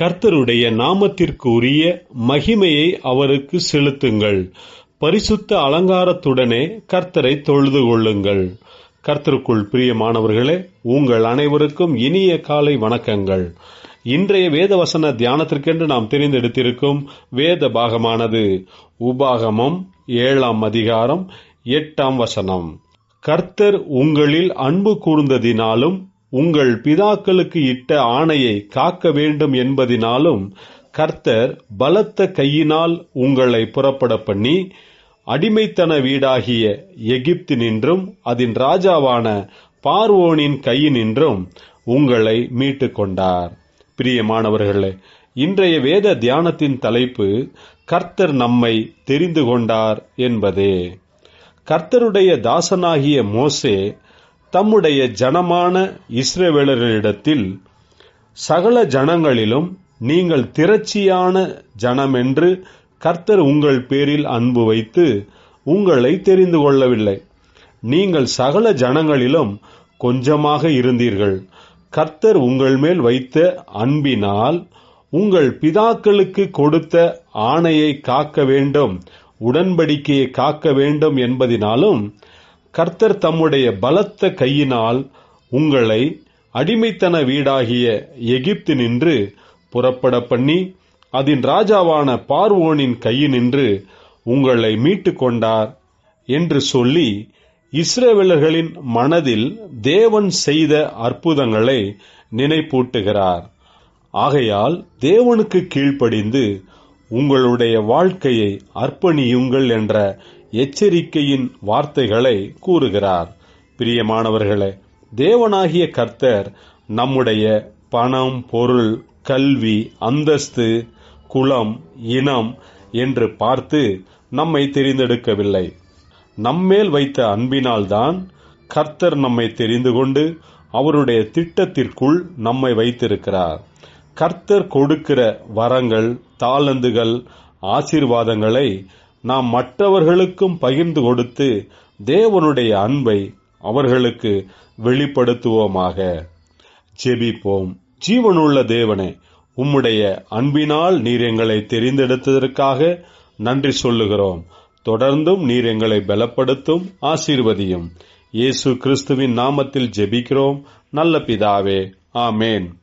கர்த்தருடைய நாமத்திற்கு உரிய மகிமையை அவருக்கு செலுத்துங்கள். பரிசுத்த அலங்காரத்துடனே கர்த்தரை தொழுது கொள்ளுங்கள். கர்த்தருக்குள் பிரியமானவர்களே உங்கள் அனைவருக்கும் இனிய காலை வணக்கங்கள். இன்றைய வேத வசன தியானத்திற்கென்று நாம் தெரிந்தெடுத்திருக்கும் வேத பாகமானது உபாகமம் ஏழாம் அதிகாரம் எட்டாம் வசனம். கர்த்தர் உங்களில் அன்பு கூர்ந்ததினாலும் உங்கள் பிதாக்களுக்கு இட்ட ஆணையை காக்க வேண்டும் என்பதினாலும் கர்த்தர் பலத்த கையினால் உங்களை புறப்பட பண்ணி அடிமைத்தன வீடாகிய எகிப்தினின்றும் அதன் ராஜாவான பார்வோனின் கையினின்றும் உங்களை மீட்டு கொண்டார் பிரியமானவர்களே இன்றைய வேத தியானத்தின் தலைப்பு கர்த்தர் நம்மை தெரிந்து கொண்டார் என்பதே. கர்த்தருடைய தாசனாகிய மோசே தம்முடைய ஜனமான இஸ்ரேவேலரிடத்தில் சகல ஜனங்களிலும் நீங்கள் திரட்சியான ஜனமென்று கர்த்தர் உங்கள் பேரில் அன்பு வைத்து உங்களை தெரிந்து கொள்ளவில்லை. நீங்கள் சகல ஜனங்களிலும் கொஞ்சமாக இருந்தீர்கள். கர்த்தர் உங்கள் மேல் வைத்த அன்பினால் உங்கள் பிதாக்களுக்கு கொடுத்த ஆணையை காக்க வேண்டும் உடன்படிக்கையை காக்க வேண்டும் என்பதினாலும் கர்த்தர் தம்முடைய பலத்த கையினால் உங்களை அடிமைத்தன வீடாகிய எகிப்து நின்று புறப்பட பண்ணி அதன் ராஜாவான பார்வோனின் கையினின்று உங்களை மீட்டு கொண்டார் என்று சொல்லி இஸ்ரவேலர்களின் மனதில் தேவன் செய்த அற்புதங்களை நினைப்பூட்டுகிறார். ஆகையால் தேவனுக்கு கீழ்ப்படிந்து உங்களுடைய வாழ்க்கையை அர்ப்பணியுங்கள் என்ற எச்சரிக்கையின் வார்த்தைகளை கூறுகிறார். பிரியமானவர்களே தேவனாகிய கர்த்தர் நம்முடைய பணம் பொருள் கல்வி அந்தஸ்து குலம் இனம் என்று பார்த்து நம்மை தெரிந்தெடுக்கவில்லை. நம்மேல் வைத்த அன்பினால்தான் கர்த்தர் நம்மை தெரிந்து கொண்டு அவருடைய திட்டத்திற்குள் நம்மை வைத்திருக்கிறார். கர்த்தர் கொடுக்கிற வரங்கள் தாளந்துகள் ஆசீர்வாதங்களை நாம் மற்றவர்களுக்கும் பகிர்ந்து கொடுத்து தேவனுடைய அன்பை அவர்களுக்கு வெளிப்படுத்துவோமாக. ஜெபிப்போம். ஜீவனுள்ள தேவனே உம்முடைய அன்பினால் நீர் எங்களை தெரிந்தெடுத்ததற்காக நன்றி சொல்லுகிறோம். தொடர்ந்தும் நீர் எங்களை பலப்படுத்தும் ஆசீர்வதியும். இயேசு கிறிஸ்துவின் நாமத்தில் ஜெபிக்கிறோம். நல்ல பிதாவே ஆமேன்.